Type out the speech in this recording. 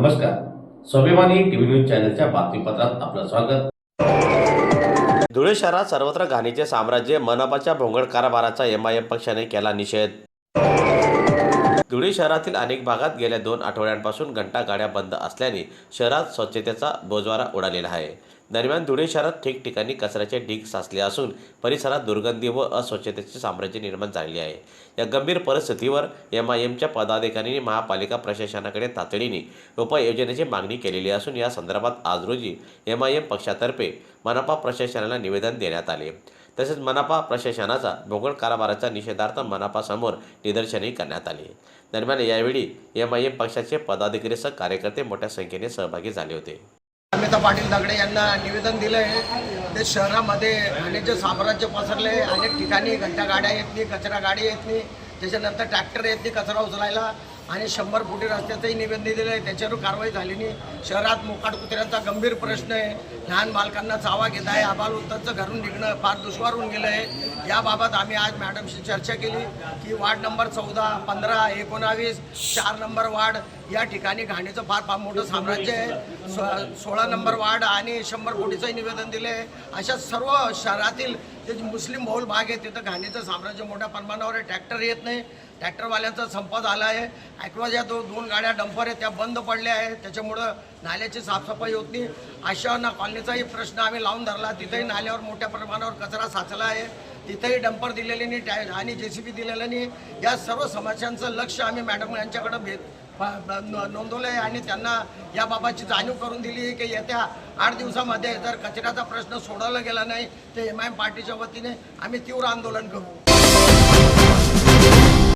नमस्कार. स्वाभिमानी TV news चॅनलच्या बातमीपत्रात आपलं स्वागत. धुळे शहरात सर्वत्र घाणीचे साम्राज्य मनपाच्या भोंगळ कारभाराचा एमआयएम पक्षाने केला निषेध. धुळे शहरातील अनेक भागात गेल्या दोन आठवड्यांपासून घंटा गाड्या बंद असल्याने शहरात स्वच्छतेचा बोजवारा उडालेला आहे. दरम्यान धुळे शहरात ठिकठिकाणी कचऱ्याचे ढीग साचले असून परिसरात दुर्गंधी व अस्वच्छतेचे साम्राज्य निर्माण झालेले आहे. या गंभीर परिस्थितीवर एम आय एमच्या पदाधिकाऱ्यांनी महापालिका प्रशासनाकडे तातडीने उपाययोजनेची मागणी केलेली असून या संदर्भात आज रोजी एम आय एम पक्षातर्फे मनपा प्रशासनाला निवेदन देण्यात आले. तसेच मनापा प्रशासनाचा भोगळ कारभाराचा निषेधार्थ मनापासमोर निदर्शनही करण्यात आली. दरम्यान यावेळी एम आय एम पक्षाचे पदाधिकारीसह कार्यकर्ते मोठ्या संख्येने सहभागी झाले होते. अमिता पाटील दगडे यांना निवेदन दिलं आहे ते शहरामध्ये घाणीचे साम्राज्य पसरले. अनेक ठिकाणी घंटा गाड्या येत नाही कचरा गाडी येत नाही. त्याच्यानंतर ट्रॅक्टर येत नाही कचरा उचलायला. आणि शंभर फुटी रस्त्याचंही निवेदन दिलेलं आहे. त्याच्यावर कारवाई झाली नाही. शहरात मोकाट कुत्र्यांचा गंभीर प्रश्न आहे. लहान बालकांना चावा घेत आहे. आबाल उत्तरचं घरून निघणं फार दुष्वार होऊन गेलं आहे. याबाबत आम्ही आज मॅडमशी चर्चा केली की वार्ड नंबर चौदा पंधरा एकोणावीस चार नंबर वार्ड या ठिकाणी घाणीचं फार फार मोठं साम्राज्य आहे. सो सोळा नंबर वार्ड आणि शंभर कोटीचंही निवेदन दिलं आहे अशा सर्व शहरातील जे मुस्लिम बहुल भाग आहे तिथं घाणीचं साम्राज्य मोठ्या प्रमाणावर आहे. ट्रॅक्टर येत नाही. ट्रॅक्टरवाल्यांचा संप झाला आहे. ॲक्वा ज्या दो दोन गाड्या डंपर आहेत त्या बंद पडल्या आहेत. त्याच्यामुळं नाल्याची साफसफाई होत नाही. अशा ना कॉलनीचाही प्रश्न आम्ही लावून धरला. तिथेही नाल्यावर मोठ्या प्रमाणावर कचरा साचला आहे. तिथेही डंपर दिलेले नाही टॅ आणि जे सी बी दिलेलं नाही. या सर्व समस्यांचं लक्ष आम्ही मॅडम यांच्याकडं भेट नोंदवलं आहे आणि त्यांना याबाबतची जाणीव करून दिली आहे की येत्या आठ दिवसामध्ये जर कचऱ्याचा प्रश्न सोडवला गेला नाही तर एम आय एम पार्टीच्या वतीने आम्ही तीव्र आंदोलन करू.